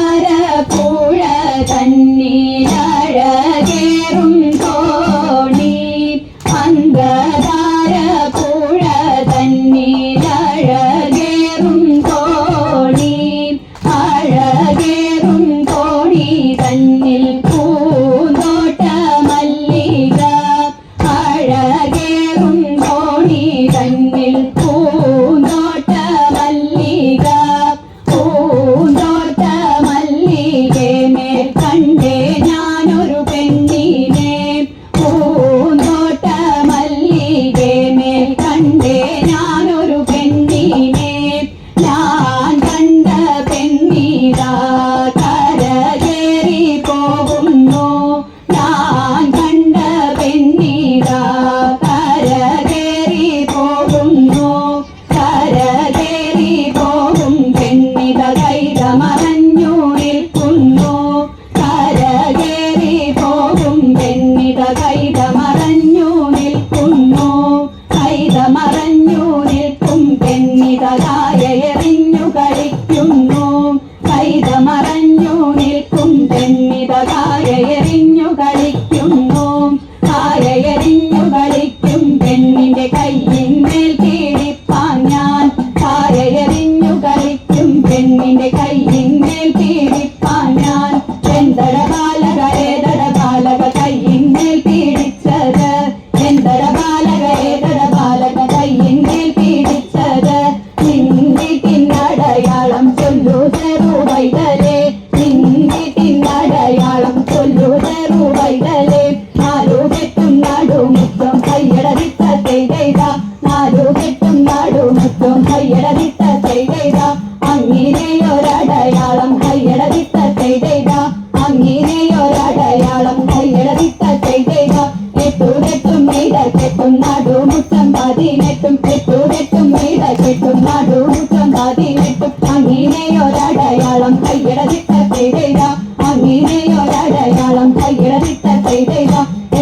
അന്ധകാരപ്പുഴ തന്നീരഴകേറും തോണി അന്ധകാരപ്പുഴ തന്നീരഴകേറും തോണി അഴകേറും തോണി തന്നിൽ പൂന്തോട്ട മല്ലിക അഴകേറും തൂതെട്ടും കൈതട്ടും നടുമുറ്റം പതിനെട്ടും അങ്ങനെയൊരടയാളം കൈയിടതിട്ട ചെയ്തേക അങ്ങനെയൊരടയാളം കൈയിടതിട്ട ചെയ്തേക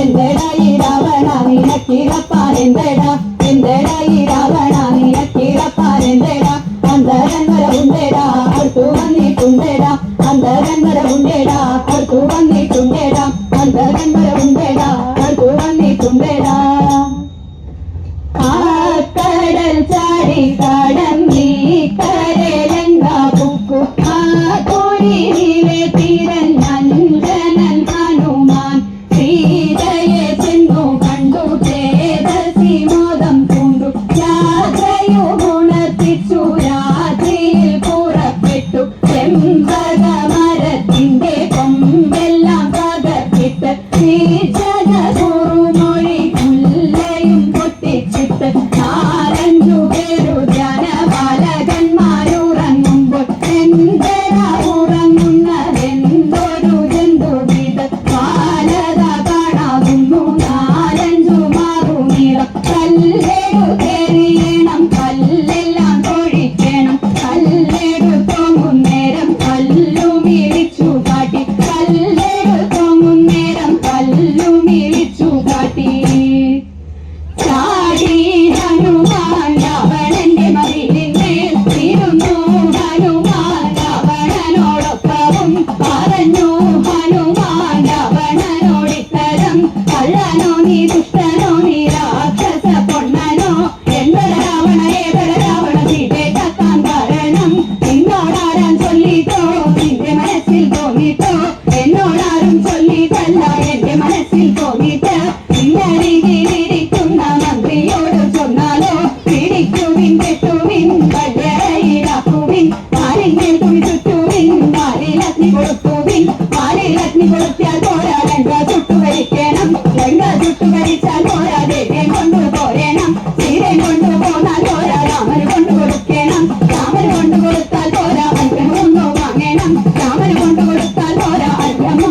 എന്തെടാ ഈ രാവണ നിനക്കിരപ്പാൻ എന്തെടാ എന്തെടാ ഈ രാവണ നിനക്കിരപ്പാൻ എന്തെടാ അന്തരം വരെ ഉണ്ടേടാ അടുത്തു വന്നിട്ടുണ്ടേടാ അന്തരം വരെ ഉണ്ടേടാ അടുത്തു വന്നിട്ടുണ്ടേടാ അന്തരം വരെ ഉണ്ടേടാ അടുത്തു വന്നിട്ടുണ്ടേടാ വെളുത്താൽ പോരാതെ ചുട്ടുകരിക്കണം ലങ്ക ചുട്ടുകരിച്ചാൽ പോരാതെ കൊണ്ടു പോരേണം. സീരൻ കൊണ്ടു പോന്നാൽ പോരാ രാമന് കൊണ്ടു കൊടുക്കണം. കൊണ്ടു കൊടുത്താൽ പോരാ അൽപ്പം ഒന്നു വാങ്ങണം. രാമന് കൊണ്ടു കൊടുത്താൽ പോരാ അൽപ്പം